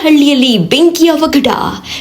ಮಾರತಹಳ್ಳಿಯಲ್ಲಿ ಬೆಂಕಿ ಅವಘಡ.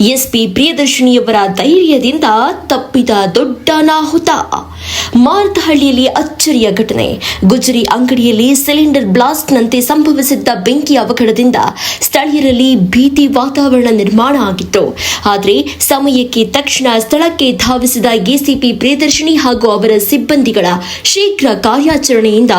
ಎಸ್ಪಿ ಪ್ರಿಯದರ್ಶಿನಿಯವರ ಧೈರ್ಯದಿಂದ ತಪ್ಪಿದ ದೊಡ್ಡ ಅನಾಹುತ ಮಾರತಹಳ್ಳಿಯಲ್ಲಿ ಅಚ್ಚರಿಯ ಘಟನೆ. ಗುಜರಿ ಅಂಗಡಿಯಲ್ಲಿ ಸಿಲಿಂಡರ್ ಬ್ಲಾಸ್ಟ್ನಂತೆ ಸಂಭವಿಸಿದ್ದ ಬೆಂಕಿ ಅವಘಡದಿಂದ ಸ್ಥಳೀಯರಲ್ಲಿ ಭೀತಿ ವಾತಾವರಣ ನಿರ್ಮಾಣ ಆಗಿತ್ತು. ಆದರೆ ಸಮಯಕ್ಕೆ ತಕ್ಷಣ ಸ್ಥಳಕ್ಕೆ ಧಾವಿಸಿದ ಎಸಿಪಿ ಪ್ರಿಯದರ್ಶಿನಿ ಹಾಗೂ ಅವರ ಸಿಬ್ಬಂದಿಗಳ ಶೀಘ್ರ ಕಾರ್ಯಾಚರಣೆಯಿಂದ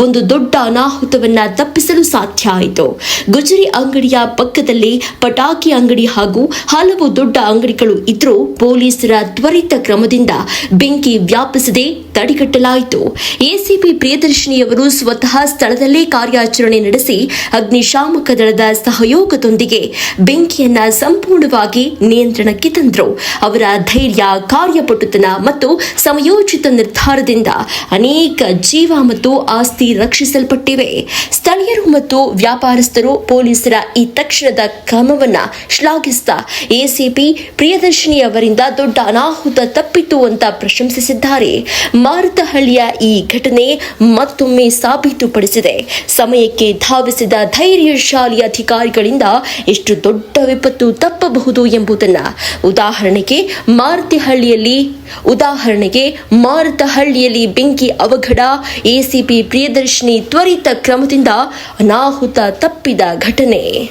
ಒಂದು ದೊಡ್ಡ ಅನಾಹುತವನ್ನ ತಪ್ಪಿಸಲು ಸಾಧ್ಯ ಆಯಿತು. ಗುಜರಿ ಅಂಗಡಿಯ ಪಕ್ಕದಲ್ಲಿ ಪಟಾಕಿ ಅಂಗಡಿ ಹಾಗೂ ಹಲವು ದೊಡ್ಡ ಅಂಗಡಿಗಳು ಇದ್ರೂ ಪೊಲೀಸರ ತ್ವರಿತ ಕ್ರಮದಿಂದ ಬೆಂಕಿ ವ್ಯಾಪಿಸದೆ ತಡೆಗಟ್ಟಲಾಯಿತು. ಎಸಿಪಿ ಪ್ರಿಯದರ್ಶಿನಿಯವರು ಸ್ವತಃ ಸ್ಥಳದಲ್ಲೇ ಕಾರ್ಯಾಚರಣೆ ನಡೆಸಿ ಅಗ್ನಿಶಾಮಕ ದಳದ ಸಹಯೋಗದೊಂದಿಗೆ ಬೆಂಕಿಯನ್ನ ಸಂಪೂರ್ಣವಾಗಿ ನಿಯಂತ್ರಣಕ್ಕೆ ತಂದರು. ಅವರ ಧೈರ್ಯ, ಕಾರ್ಯಪಟುತನ ಮತ್ತು ಸಮಯೋಚಿತ ನಿರ್ಧಾರದಿಂದ ಅನೇಕ ಜೀವ ಮತ್ತು ಆಸ್ತಿ ರಕ್ಷಿಸಲ್ಪಟ್ಟಿವೆ. ಸ್ಥಳೀಯರು ಮತ್ತು ವ್ಯಾಪಾರಸ್ಥರು ಪೊಲೀಸರ ಈ ತಕ್ಷಣದ ಕ್ರಮವನ್ನ ಶ್ಲಾಘಿಸುತ್ತಾ ಎಸಿಪಿ ಪ್ರಿಯದರ್ಶಿನಿ ಅವರಿಂದ ದೊಡ್ಡ ಅನಾಹುತ ತಪ್ಪಿತು ಅಂತ ಪ್ರಶಂಸಿಸಿದ್ದಾರೆ. ಮಾರುತಹಳ್ಳಿಯ ಈ ಘಟನೆ ಮತ್ತೊಮ್ಮೆ ಸಾಬೀತುಪಡಿಸಿದೆ. ಸಮಯಕ್ಕೆ ಧಾವಿಸಿದ ಧೈರ್ಯಶಾಲಿ ಅಧಿಕಾರಿಗಳಿಂದ ಎಷ್ಟು ದೊಡ್ಡ ವಿಪತ್ತು ತಪ್ಪಬಹುದು ಎಂಬುದನ್ನು ಉದಾಹರಣೆಗೆ ಮಾರುತಿಹಳ್ಳಿಯಲ್ಲಿ, ಉದಾಹರಣೆಗೆ ಮಾರುತಹಳ್ಳಿಯಲ್ಲಿ ಬೆಂಕಿ ಅವಘಡ, ಎಸಿಪಿ ಪ್ರಿಯದರ್ಶಿನಿ ತ್ವರಿತ ಕ್ರಮದಿಂದ ಅನಾಹುತ ತಪ್ಪಿದ ಘಟನೆ.